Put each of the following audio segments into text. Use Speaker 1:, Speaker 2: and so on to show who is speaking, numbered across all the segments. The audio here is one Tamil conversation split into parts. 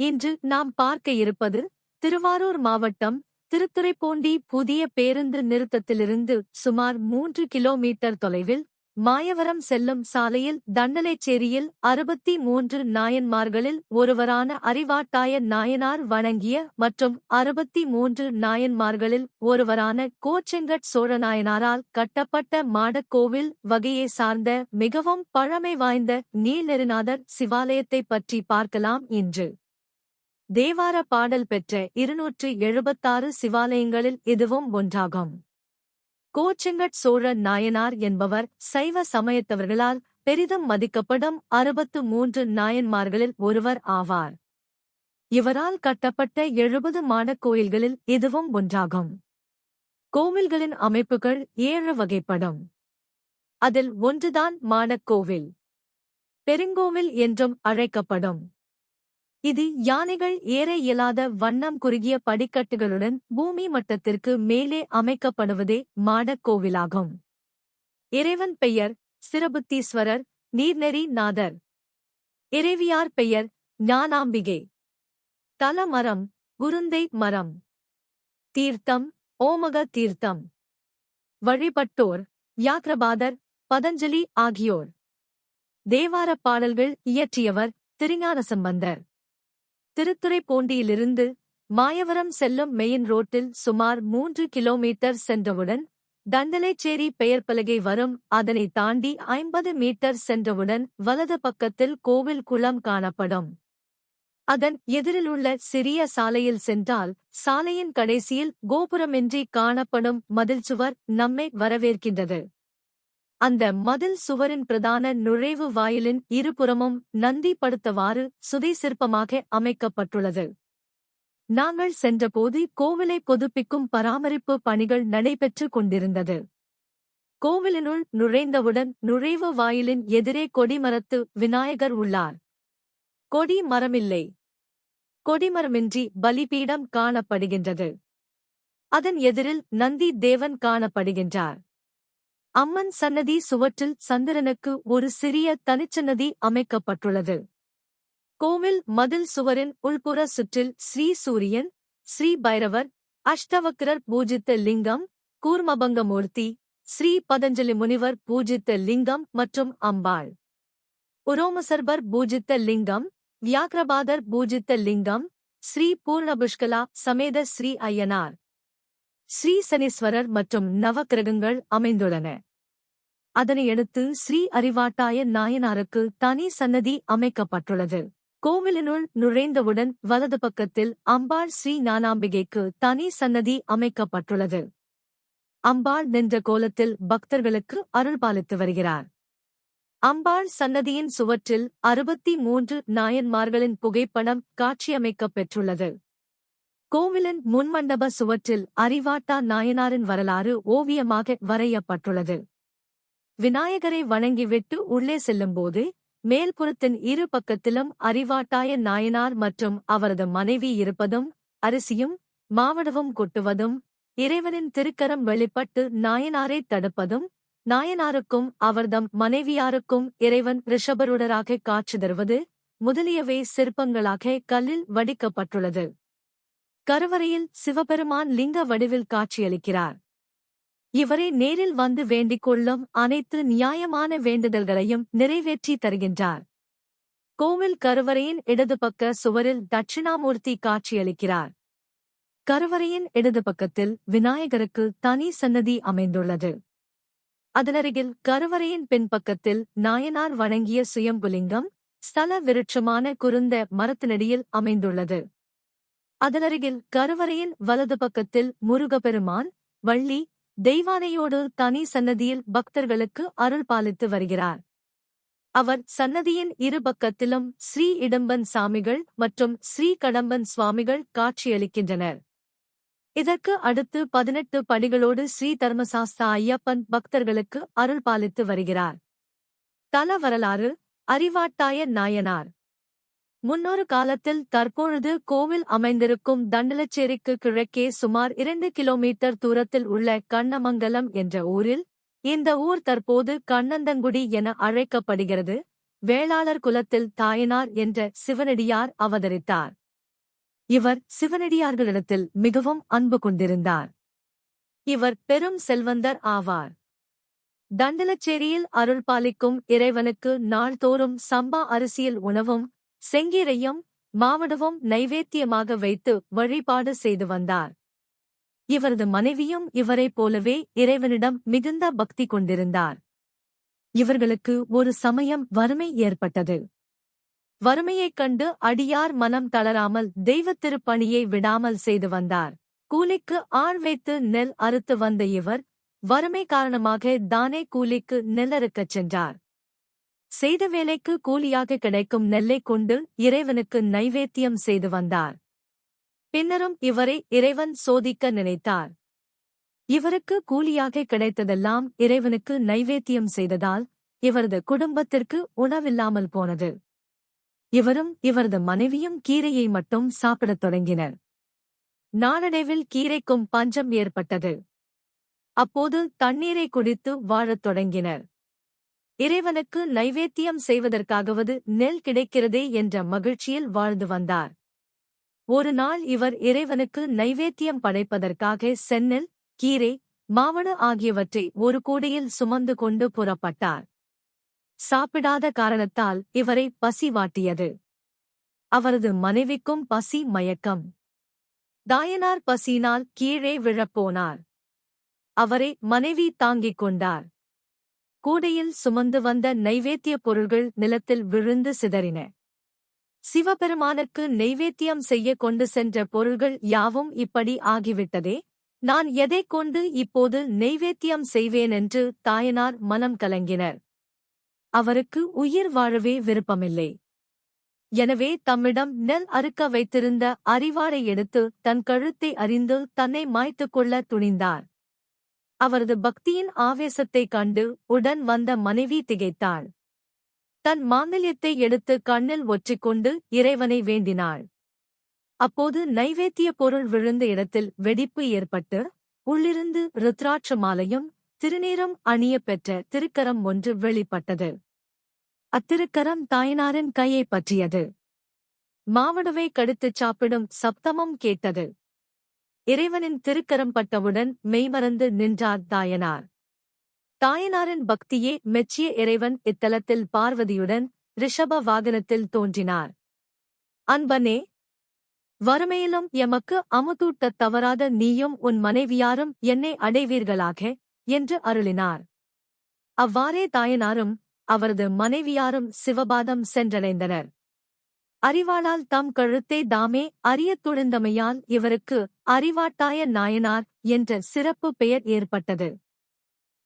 Speaker 1: இன்று நாம் பார்க்க இருப்பது திருவாரூர் மாவட்டம் திருத்துறைப்பூண்டி புதிய பேருந்து நிறுத்தத்திலிருந்து சுமார் மூன்று கிலோமீட்டர் தொலைவில் மாயவரம் செல்லும் சாலையில் தண்டலைச்சேரியில் அறுபத்தி மூன்று நாயன்மார்களில் ஒருவரான அறிவாட்டாய நாயனார் வணங்கிய மற்றும் அறுபத்தி மூன்று நாயன்மார்களில் ஒருவரான கோச்செங்கட் சோழநாயனாரால் கட்டப்பட்ட மாடக்கோவில் வகையை சார்ந்த மிகவும் பழமை வாய்ந்த நீலநெருநாதர் சிவாலயத்தைப் பற்றி பார்க்கலாம் இன்று. தேவார பாடல் பெற்ற இருநூற்று எழுபத்தாறு சிவாலயங்களில் இதுவும் ஒன்றாகும். கோச்செங்கட் சோழ நாயனார் என்பவர் சைவ சமயத்தவர்களால் பெரிதும் மதிக்கப்படும் அறுபத்து மூன்று நாயன்மார்களில் ஒருவர் ஆவார். இவரால் கட்டப்பட்ட எழுபது மாடக் கோயில்களில் இதுவும் ஒன்றாகும். கோவில்களின் அமைப்புகள் ஏழு வகைப்படும். அதில் ஒன்றுதான் மாடக்கோவில் பெருங்கோவில் என்றும் அழைக்கப்படும். இது யானைகள் ஏற இயலாத வண்ணம் குறுகிய படிக்கட்டுகளுடன் பூமி மட்டத்திற்கு மேலே அமைக்கப்படுவதே மாடக் கோவிலாகும். இறைவன் பெயர் சிரபுத்தீஸ்வரர் நீர்நெறி நாதர். இறைவியார் பெயர் ஞானாம்பிகை. தலமரம் குருந்தை மரம். தீர்த்தம் ஓமக தீர்த்தம். வழிபட்டோர் யாக்ரபாதர் பதஞ்சலி ஆகியோர். தேவார பாடல்கள் இயற்றியவர் திருஞான சம்பந்தர் திருத்துறைப்பூண்டியிலிருந்து மாயவரம் செல்லும் மெயின் ரோட்டில் சுமார் மூன்று கிலோமீட்டர் சென்றவுடன் தண்டலைச்சேரி பெயர்பலகை வரும். அதனை தாண்டி ஐம்பது மீட்டர் சென்றவுடன் வலது பக்கத்தில் கோவில் குளம் காணப்படும். அதன் எதிரிலுள்ள சிறிய சாலையில் சென்றால் சாலையின் கடைசியில் கோபுரமின்றி காணப்படும் மதில் சுவர் நம்மை வரவேற்கின்றது. அந்த மதில் சுவரின் பிரதான நுழைவு வாயிலின் இருபுறமும் நந்தி படுத்தவாறு சுதை சிற்பமாக அமைக்கப்பட்டுள்ளது. நாங்கள் சென்றபோது கோவிலை புதுப்பிக்கும் பராமரிப்பு பணிகள் நடைபெற்றுக் கொண்டிருந்தது. கோவிலினுள் நுழைந்தவுடன் நுழைவு வாயிலின் எதிரே கொடிமரத்து விநாயகர் உள்ளார். கொடி மரமில்லை. கொடிமரமின்றி பலிபீடம் காணப்படுகின்றது. அதன் எதிரில் நந்தி தேவன் காணப்படுகின்றார். அம்மன் சன்னதி சுவற்றில் சந்திரனுக்கு ஒரு சிறிய தனிச்சன்னதி அமைக்கப்பட்டுள்ளது. கோவில் மதில் சுவரின் உள்புற சுற்றில் ஸ்ரீ சூரியன் ஸ்ரீ பைரவர் அஷ்டவக்கிரர் பூஜித்த லிங்கம் கூர்மபங்கமூர்த்தி ஸ்ரீ பதஞ்சலி முனிவர் பூஜித்த லிங்கம் மற்றும் அம்பாள். உரோமசர்பர் பூஜித்த லிங்கம் வியாக்ரபாதர் பூஜித்த லிங்கம் ஸ்ரீ பூர்ணபுஷ்கலா சமேத ஸ்ரீ ஐயனார் ஸ்ரீ சனீஸ்வரர் மற்றும் நவக்கிரகங்கள் அமைந்துள்ளன. அதனையடுத்து ஸ்ரீ அறிவாட்டாய நாயனாருக்கு தனி சன்னதி அமைக்கப்பட்டுள்ளது. கோவிலினுள் நுழைந்தவுடன் வலது பக்கத்தில் அம்பாள் ஸ்ரீ ஞானாம்பிகைக்கு தனி சன்னதி அமைக்கப்பட்டுள்ளது. அம்பாள் நின்ற கோலத்தில் பக்தர்களுக்கு அருள்பாலித்து வருகிறார். அம்பாள் சன்னதியின் சுவற்றில் அறுபத்தி மூன்று நாயன்மார்களின் புகைப்படம் காட்சியமைக்கப் பெற்றுள்ளது. கோவிலின் முன்மண்டப சுவற்றில் அறிவாட்டா நாயனாரின் வரலாறு ஓவியமாக வரையப்பட்டுள்ளது. விநாயகரை வணங்கிவிட்டு உள்ளே செல்லும்போது மேல்புறத்தின் இரு பக்கத்திலும் அறிவாட்டாய நாயனார் மற்றும் அவரது மனைவி இருப்பதும் அரிசியும் மாவடவும் கொட்டுவதும் இறைவனின் திருக்கரம் வெளிப்பட்டு நாயனாரை தடுப்பதும் நாயனாருக்கும் அவர்தம் மனைவியாருக்கும் இறைவன் ரிஷபருடராக காட்சி தருவது முதலியவை சிற்பங்களாக கல்லில் வடிக்கப்பட்டுள்ளது. கருவறையில் சிவபெருமான் லிங்க வடிவில் காட்சியளிக்கிறார். இவரை நேரில் வந்து வேண்டிக் கொள்ளும் அனைத்து நியாயமான வேண்டுதல்களையும் நிறைவேற்றி தருகின்றார். கோவில் கருவறையின் இடது பக்க சுவரில் தட்சிணாமூர்த்தி காட்சியளிக்கிறார். கருவறையின் இடது பக்கத்தில் விநாயகருக்கு தனி சன்னதி அமைந்துள்ளது. அதனருகில் கருவறையின் பின்பக்கத்தில் நாயனார் வணங்கிய சுயம்புலிங்கம் ஸ்தல விருட்சமான குருந்த மரத்தினடியில் அமைந்துள்ளது. அதனருகில் கருவறையின் வலது பக்கத்தில் முருகப்பெருமான் வள்ளி தெய்வானையோடு தனி சன்னதியில் பக்தர்களுக்கு அருள் பாலித்து வருகிறார். அவர் சன்னதியின் இரு பக்கத்திலும் ஸ்ரீ இடம்பன் சாமிகள் மற்றும் ஸ்ரீ கடம்பன் சுவாமிகள் காட்சியளிக்கின்றனர். இதற்கு அடுத்து பதினெட்டு படிகளோடு ஸ்ரீ தர்மசாஸ்தா ஐயப்பன் பக்தர்களுக்கு அருள் பாலித்து வருகிறார். தல வரலாறு அறிவாட்டாய நாயனார். முன்னொரு காலத்தில் தற்பொழுது கோவில் அமைந்திருக்கும் தண்டலச்சேரிக்கு கிழக்கே சுமார் இரண்டு கிலோமீட்டர் தூரத்தில் உள்ள கண்ணமங்கலம் என்ற ஊரில் இந்த ஊர் தற்போது கண்ணந்தங்குடி என அழைக்கப்படுகிறது. வேளாளர் குலத்தில் தாயனார் என்ற சிவனடியார் அவதரித்தார். இவர் சிவனடியார்களிடத்தில் மிகவும் அன்பு கொண்டிருந்தார். இவர் பெரும் செல்வந்தர் ஆவார். தண்டலச்சேரியில் அருள் பாலிக்கும் இறைவனுக்கு நாள்தோறும் சம்பா அரிசியில் உணவும் செங்கீரையும் மாவடவும் நைவேத்தியமாக வைத்து வழிபாடு செய்து வந்தார். இவரது மனைவியும் இவரைப் போலவே இறைவனிடம் மிகுந்த பக்தி கொண்டிருந்தார். இவர்களுக்கு ஒரு சமயம் வறுமை ஏற்பட்டது. வறுமையைக் கண்டு அடியார் மனம் தளராமல் தெய்வத் திருப்பணியை விடாமல் செய்து வந்தார். கூலிக்கு ஆள் வைத்து நெல் அறுத்து வந்த இவர் வறுமை காரணமாக தானே கூலிக்கு நெல் அறுக்கச் சென்றார். செய்த வேலைக்கு கூலியாக கிடைக்கும் நெல்லைக் கொண்டு இறைவனுக்கு நைவேத்தியம் செய்து வந்தார். பின்னரும் இவரை இறைவன் சோதிக்க நினைத்தார். இவருக்கு கூலியாக கிடைத்ததெல்லாம் இறைவனுக்கு நைவேத்தியம் செய்ததால் இவரது குடும்பத்திற்கு உணவில்லாமல் போனது. இவரும் இவரது மனைவியும் கீரையை மட்டும் சாப்பிடத் தொடங்கினர். நாளடைவில் கீரைக்கும் பஞ்சம் ஏற்பட்டது. அப்போது தண்ணீரை குடித்து வாழத் தொடங்கினர். இறைவனுக்கு நைவேத்தியம் செய்வதற்காகவது நெல் கிடைக்கிறதே என்ற மகிழ்ச்சியில் வாழ்ந்து வந்தார். ஒரு நாள் இவர் இறைவனுக்கு நைவேத்தியம் படைப்பதற்காக செந்நெல் கீரை மாவடு ஆகியவற்றை ஒரு கூடையில் சுமந்து கொண்டு புறப்பட்டார். சாப்பிடாத காரணத்தால் இவரை பசி வாட்டியது. அவரது மனைவிக்கும் பசி மயக்கம். தாயனார் பசியினால் கீழே விழப்போனார். அவரை மனைவி தாங்கிக் கொண்டார். கூடையில் சுமந்து வந்த நைவேத்திய பொருள்கள் நிலத்தில் விழுந்து சிதறின. சிவபெருமானுக்கு நெய்வேத்தியம் செய்ய கொண்டு சென்ற பொருள்கள் யாவும் இப்படி ஆகிவிட்டதே? நான் எதைக் கொண்டு இப்போது நெய்வேத்தியம் செய்வேனென்று தாயனார் மனம் கலங்கினர். அவருக்கு உயிர் வாழவே விருப்பமில்லை. எனவே தம்மிடம் நெல் அறுக்க வைத்திருந்த அறிவாரை எடுத்து தன் கழுத்தை அறிந்து தன்னை மாய்த்துக் கொள்ள துணிந்தார். அவரது பக்தியின் ஆவேசத்தைக் கண்டு உடன் வந்த மனைவி திகைத்தாள். தன் மாங்கல்யத்தை எடுத்து கண்ணில் ஒற்றிக்கொண்டு இறைவனை வேண்டினாள். அப்போது நைவேத்திய பொருள் விழுந்த இடத்தில் வெடிப்பு ஏற்பட்டு உள்ளிருந்து ருத்ராட்ச மாலையும் திருநீரம் அணிய பெற்ற திருக்கரம் ஒன்று வெளிப்பட்டது. அத்திருக்கரம் தாயனாரின் கையை பற்றியது. மாவடவை கடுத்துச் சாப்பிடும் சப்தமும் கேட்டது. இறைவனின் திருக்கரம் பட்டவுடன் மெய்மறந்து நின்றார் தாயனார். தாயனாரின் பக்தியே மெச்சிய இறைவன் இத்தலத்தில் பார்வதியுடன் ரிஷப வாகனத்தில் தோன்றினார். அன்பனே வறுமையிலும் எமக்கு அமுதூட்டத் தவறாத நீயும் உன் மனைவியாரும் என்னை அடைவீர்களாக? என்று அருளினார். அவ்வாறே தாயனாரும் அவரது மனைவியாரும் சிவபாதம் சென்றடைந்தனர். அறிவாளால் தம் கழுத்தை தாமே அறியத் துணிந்தமையால் இவருக்கு அறிவாட்டாய நாயனார் என்ற சிறப்பு பெயர் ஏற்பட்டது.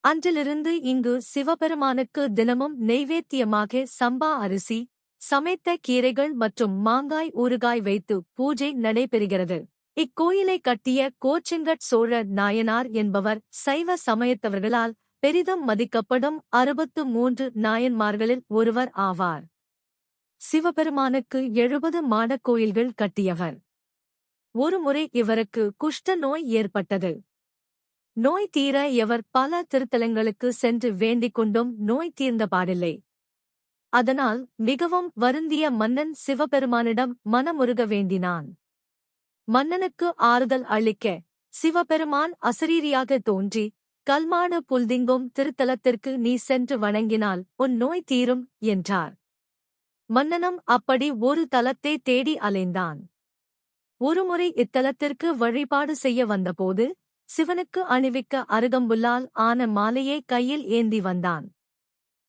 Speaker 1: அன்றிலிருந்து இங்கு சிவபெருமானுக்கு தினமும் நெய்வேத்தியமாக சம்பா அரிசி சமைத்த கீரைகள் மற்றும் மாங்காய் ஊறுகாய் வைத்து பூஜை நடைபெறுகிறது. இக்கோயிலை கட்டிய கோச்செங்கட் சோழ நாயனார் என்பவர் சைவ சமயத்தவர்களால் பெரிதும் மதிக்கப்படும் அறுபத்து மூன்று நாயன்மார்களில் ஒருவர் ஆவார். சிவபெருமானுக்கு எழுபது மாடக் கோயில்கள் கட்டியவர் ஒருமுறை இவருக்கு குஷ்ட நோய் ஏற்பட்டது. நோய் தீர எவர் பல திருத்தலங்களுக்கு சென்று வேண்டிக் கொண்டும் நோய் தீர்ந்த பாடில்லை. அதனால் மிகவும் வருந்திய மன்னன் சிவபெருமானிடம் மனமுருக வேண்டினான். மன்னனுக்கு ஆறுதல் அளிக்க சிவபெருமான் அசரீரியாக தோன்றி கல்மான புல்திங்கும் திருத்தலத்திற்கு நீ சென்று வணங்கினால் உன் நோய் தீரும் என்றார். மன்னனும் அப்படி ஒரு தலத்தை தேடி அலைந்தான். ஒருமுறை இத்தலத்திற்கு வழிபாடு செய்ய வந்தபோது சிவனுக்கு அணிவிக்க அருகம்புல்லால் ஆன மாலையை கையில் ஏந்தி வந்தான்.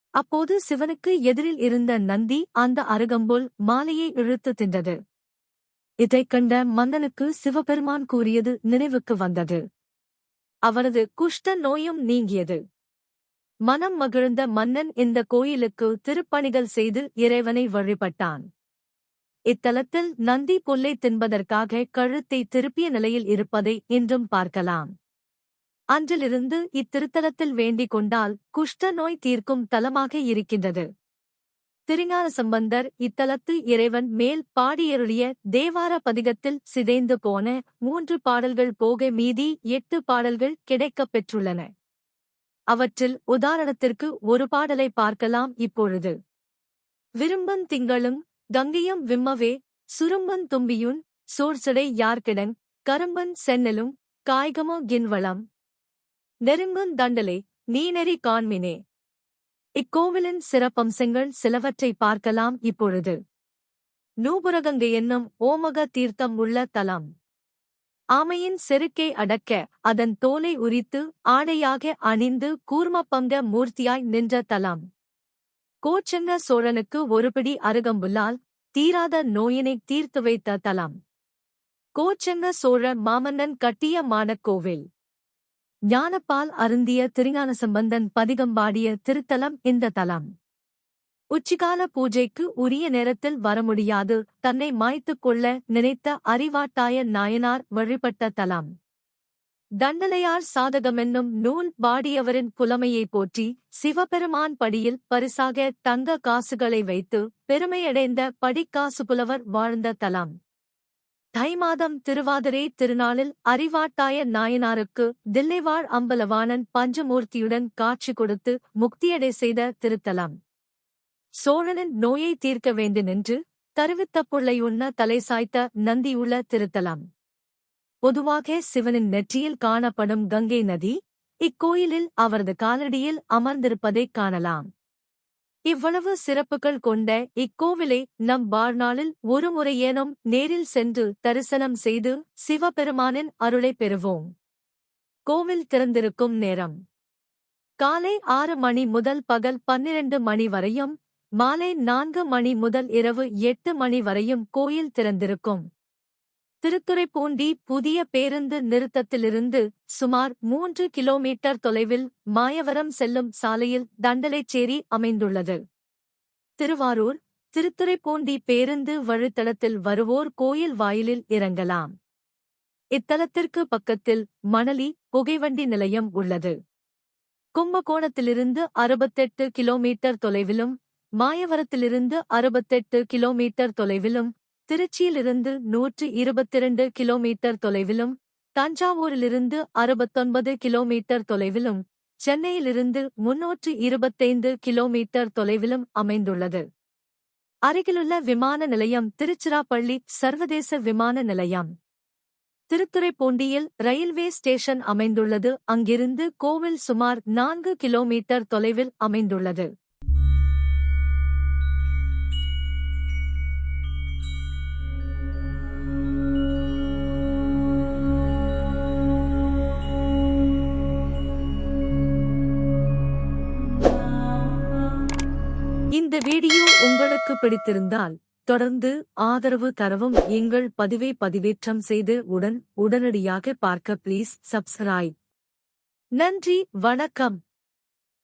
Speaker 1: அப்போது சிவனுக்கு எதிரில் இருந்த நந்தி அந்த அருகம்புல் மாலையை இழுத்து தின்றது. இதைக் கண்ட மன்னனுக்கு சிவபெருமான் கூறியது நினைவுக்கு வந்தது. அவரது குஷ்ட நோயும் நீங்கியது. மனம் மகிழ்ந்த மன்னன் இந்த கோயிலுக்கு திருப்பணிகள் செய்து இறைவனை வழிபட்டான். இத்தலத்தில் நந்தி புல்லை தின்பதற்காக கழுத்தை திருப்பிய நிலையில் இருப்பதை இன்றும் பார்க்கலாம். அன்றிலிருந்து இத்திருத்தலத்தில் வேண்டிக் கொண்டால் குஷ்ட நோய் தீர்க்கும் தலமாக இருக்கின்றது. திருஞான சம்பந்தர் இத்தலத்து இறைவன் மேல் பாடியருளிய தேவார பதிகத்தில் சிதைந்து போன மூன்று பாடல்கள் போக மீதி எட்டு பாடல்கள் கிடைக்கப் பெற்றுள்ளன. அவற்றில் உதாரணத்திற்கு ஒரு பாடலை பார்க்கலாம் இப்பொழுது. விரும்பன் திங்களும் கங்கையும் விம்மவே சுரும்பன் தும்பியுன் சோர்சடை யார்கிடன் கரும்பன் சென்னலும் காய்கமோ கின்வளம். நெருங்குந் தண்டலை நீநெறி காண்மினே. இக்கோவிலின் சிறப்பம்சங்கள் சிலவற்றை பார்க்கலாம் இப்பொழுது. நூபுரகங்கை என்னும் ஓமக தீர்த்தம் உள்ள தலம். ஆமையின் செருக்கை அடக்க அதன் தோலை உரித்து ஆடையாக அணிந்து கூர்மப்பங்க மூர்த்தியாய் நின்ற தலம். கோச்சங்க சோழனுக்கு ஒருபடி அருகம்புல்லால் தீராத நோயினை தீர்த்து வைத்த தலம். கோச்சங்க சோழ மாமன்னன் கட்டிய மானக்கோவில். ஞானப்பால் அருந்திய திருஞான சம்பந்தன் பதிகம்பாடிய திருத்தலம் இந்த தலம். உச்சிகால பூஜைக்கு உரிய நேரத்தில் வர முடியாது தன்னை மாய்த்துக் கொள்ள நினைத்த அறிவாட்டாய நாயனார் வழிபட்ட தலம். தண்டலையார் சாதகமென்னும் நூல் பாடியவரின் புலமையை போற்றி சிவபெருமான் படியில் பரிசாக தங்க காசுகளை வைத்து பெருமையடைந்த படிக்காசு புலவர் வாழ்ந்த தலம். தை மாதம் திருவாதிரை திருநாளில் அறிவாட்டாய நாயனாருக்கு தில்லைவாழ் அம்பலவாணன் பஞ்சமூர்த்தியுடன் காட்சி கொடுத்து முக்தியடை செய்த திருத்தலம். சோழனின் நோயை தீர்க்க வேண்டுமென்று தருவித்த புள்ளையுள்ள தலை சாய்த்த நந்தியுள்ள திருத்தலம். பொதுவாக சிவனின் நெற்றியில் காணப்படும் கங்கை நதி இக்கோயிலில் அவரது காலடியில் அமர்ந்திருப்பதைக் காணலாம். இவ்வளவு சிறப்புகள் கொண்ட இக்கோவிலை நம் வாழ்நாளில் ஒரு முறையேனும் நேரில் சென்று தரிசனம் செய்து சிவபெருமானின் அருளைப் பெறுவோம். கோவில் திறந்திருக்கும் நேரம். காலை ஆறு மணி முதல் பகல் பன்னிரண்டு மணி வரையும் மாலை நான்கு மணி முதல் இரவு எட்டு மணி வரையும் கோயில் திறந்திருக்கும். திருத்துறைப்பூண்டி புதிய பேருந்து நிறுத்தத்திலிருந்து சுமார் மூன்று கிலோமீட்டர் தொலைவில் மாயவரம் செல்லும் சாலையில் தண்டலைச்சேரி அமைந்துள்ளது. திருவாரூர் திருத்துறைப்பூண்டி பேருந்து வழித்தடத்தில் வருவோர் கோயில் வாயிலில் இறங்கலாம். இத்தலத்திற்கு பக்கத்தில் மணலி புகைவண்டி நிலையம் உள்ளது. கும்பகோணத்திலிருந்து அறுபத்தெட்டு கிலோமீட்டர் தொலைவிலும் மாயவரத்திலிருந்து அறுபத்தெட்டு கிலோமீட்டர் தொலைவிலும் திருச்சியிலிருந்து நூற்று இருபத்திரண்டு கிலோமீட்டர் தொலைவிலும் தஞ்சாவூரிலிருந்து அறுபத்தொன்பது கிலோமீட்டர் தொலைவிலும் சென்னையிலிருந்து முன்னூற்று இருபத்தைந்து கிலோமீட்டர் தொலைவிலும் அமைந்துள்ளது. அருகிலுள்ள விமான நிலையம் திருச்சிராப்பள்ளி சர்வதேச விமான நிலையம். திருத்துறைப்பூண்டியில் ரயில்வே ஸ்டேஷன் அமைந்துள்ளது. அங்கிருந்து கோவில் சுமார் நான்கு கிலோமீட்டர் தொலைவில் அமைந்துள்ளது. உங்களுக்கு பிடித்திருந்தால் தொடர்ந்து ஆதரவு தரவும் எங்கள் பதிவை பதிவேற்றம் செய்து உடன் உடனடியாக பார்க்க ப்ளீஸ் சப்ஸ்கிரைப் நன்றி வணக்கம்.